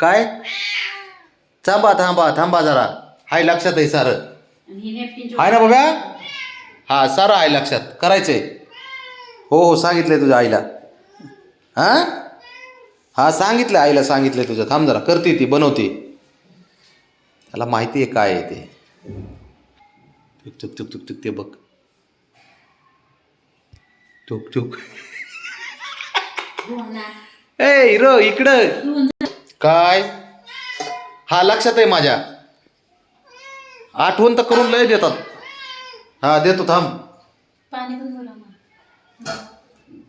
काय? थांबा थांबा थांबा जरा. हाय लक्षात आहे सारं. ही हाय ना बाबा हा सारं आहे लक्षात. करायचंय. हो हो सांगितलंय तुझ्या आईला. हा? हा सांगितलं आईला सांगितलंय तुझं. थांब जरा करते ती बनवते. त्याला माहिती आहे काय आहे ते. चुक चुक चुक चुक ते बघ. चुक चुक. हो. ए हिरो इकडं. जा. काय? हा लक्षात आहे माझ्या. आठवण तर करून लय देतात. हा देतो थांब. पाणी पण बोला मग.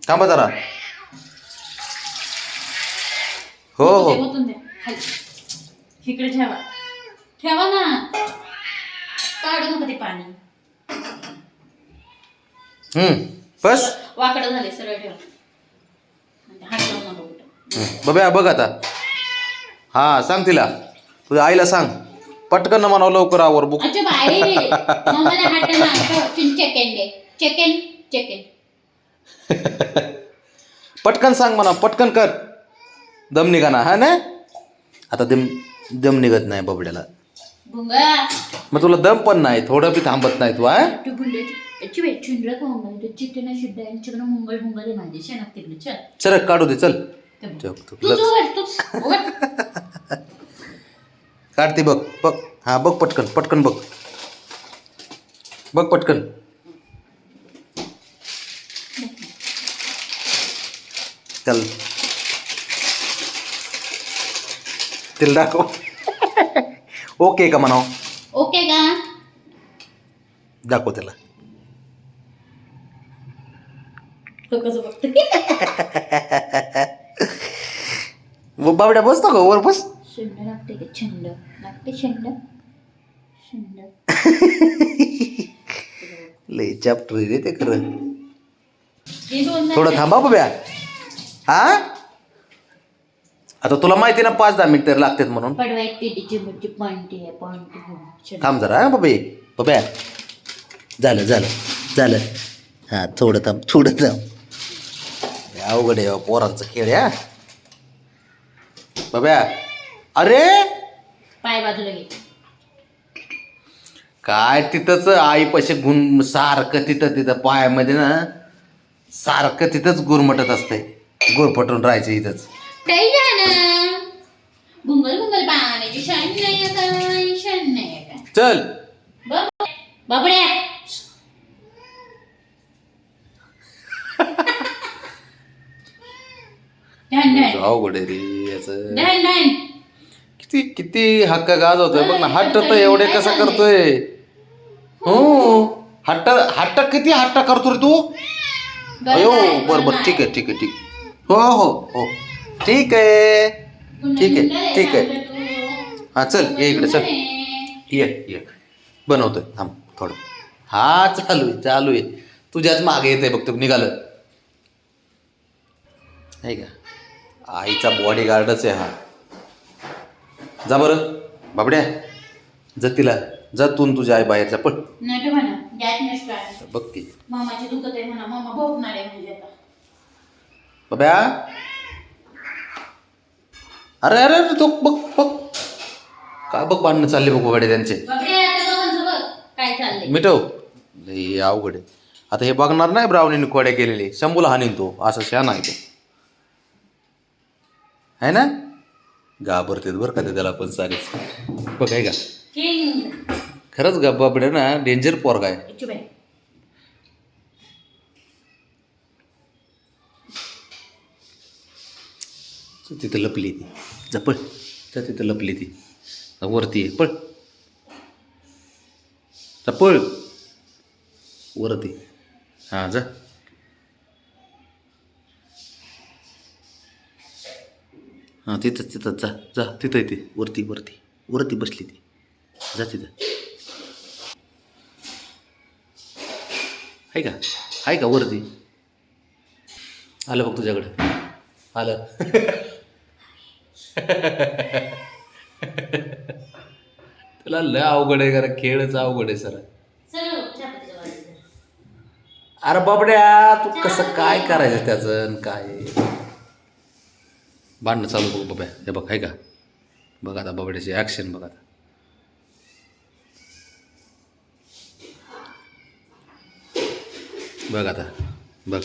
थांबा जरा. हो हो. ते ओतून द्या खाली. इकडे ठेवा. ठेवा ना. काढू नका ते पाणी. हम्म बस. वाकडं झाले सरळ ठेवा. आणि हात लावू नका कुठं हम्म. बघा बघ आता. हा सांग तिला. तुझ्या आईला सांग. पटकन म्हणावं लवकर आवर बुक. अच्छा बाई मम्माला हात ना चिकन दे. चिकन चिकन पटकन सांग म्हणा. पटकन कर. दम निघा ना. हा ना? आता दम दम निघत नाही बबड्याला. मग तुला दम पण नाही. थोडं बी थांबत नाही तू हा? तू बुलेट याची वेळ चुंडरा खाऊन घालतो चिकन शुद्ध यांच्याकडे मुंगल मुंगल माझे शेणात तिकडे. चल. चल काढू दे. चल. ते. चल, तू- काढते बघ बघ. हा बघ पटकन पटकन बघ. बघ पटकन. चल. तिला दाखव. ओके का म्हणाव? ओके का? दाखव त्याला बाबड्या बसतो का वर बस. छंड लागते का छंद लागते छंद छंद लय चॅप्टर रे ते खरं थोडं थांबा बघ्या हा आता तुला माहिती ना पाच दहा मिनिट तरी लागतात म्हणून. थांब जरा हा बाबे बाब्या झालं झालं झालं हां थोडं थांब थोडं थांब अवघड आहे पोरांचं खेळ हा बाब्या अरे? पाय बाजूला घे. काय तिथंच आई पैसे गुण सारखं तिथं तिथं पायामध्ये ना सारखं तिथंच गुरमटत असतंय गुरफटून राहायचं इथंच. काही झालं? भुंगल भुंगल पाण्याची शाण नाही आता शाण नाही का चल. बघ. बाबड्या. धन धन. अवघड आहे रे याचं. धन धन. किती किती हक्क गाज होतोय. बघ ना हट्ट तर एवढे कसा करतोय. हो. हट्ट हट्ट किती हट्ट करतो रे तू अयो बर बर ठीक आहे ठीक आहे ठीक. हो हो हो. ठीक आहे. ठीक आहे ठीक आहे. हा चल ये इकडे चल. ये ये. बनवतोय. थांब थोडं. हा चालू आहे चालू आहे. तुझ्याच मागे येते बघ तू निघालं. आहे का? आईचा बॉडी गार्डच आहे हा. जा बरं. बाबड्या जा तिला जा तू तुझ्या आई बाहेरचा पण नाही तर म्हणा गॅस नसतो आहे. बघ की. मामाची दुखत आहे म्हणा मामा भोगणार आहे म्हणजे आता. बाब्या. अरे अरे अरे तो बघ बघ. काय बघ बांधणं चालले बघ बाबड्या त्यांचे. बापरे आता दोघांचं बघ काय चाललंय. मिटव. लई अवघड आहे. आता हे बघणार नाही ब्राऊनीने खोड्या केलेले. शंभूला हानीन तो. असं शान आहे तो. आहे ना? घाबरतेत बरं का ते त्याला पण सारेच. बघ आहे का किंग खरंच गा बाबड्या ना डेंजर पोरगा आहे चुप आहे तर तिथं लपली ती. जा पळ. जा तिथं लपली ती. जा वरती आहे पळ. जा पळ. वरती. हां जा. हां तिथंच तिथंच जा जा. तिथं आहे ती. वरती वरती. वरती बसली ती. जा तिथं. आहे का? आहे का वरती? आलं बघ तुझ्याकडं. आलं. तुला लय अवघड आहे कारण खेळच अवघड आहे सर. अरे बाबड्या तू कसं काय करायचं त्याचं आणि काय? भांडणं चालू बघ बाबा. हे बघ आहे का? बघा आता बाबड्याची ॲक्शन बघा आता. बघ आता. बघ.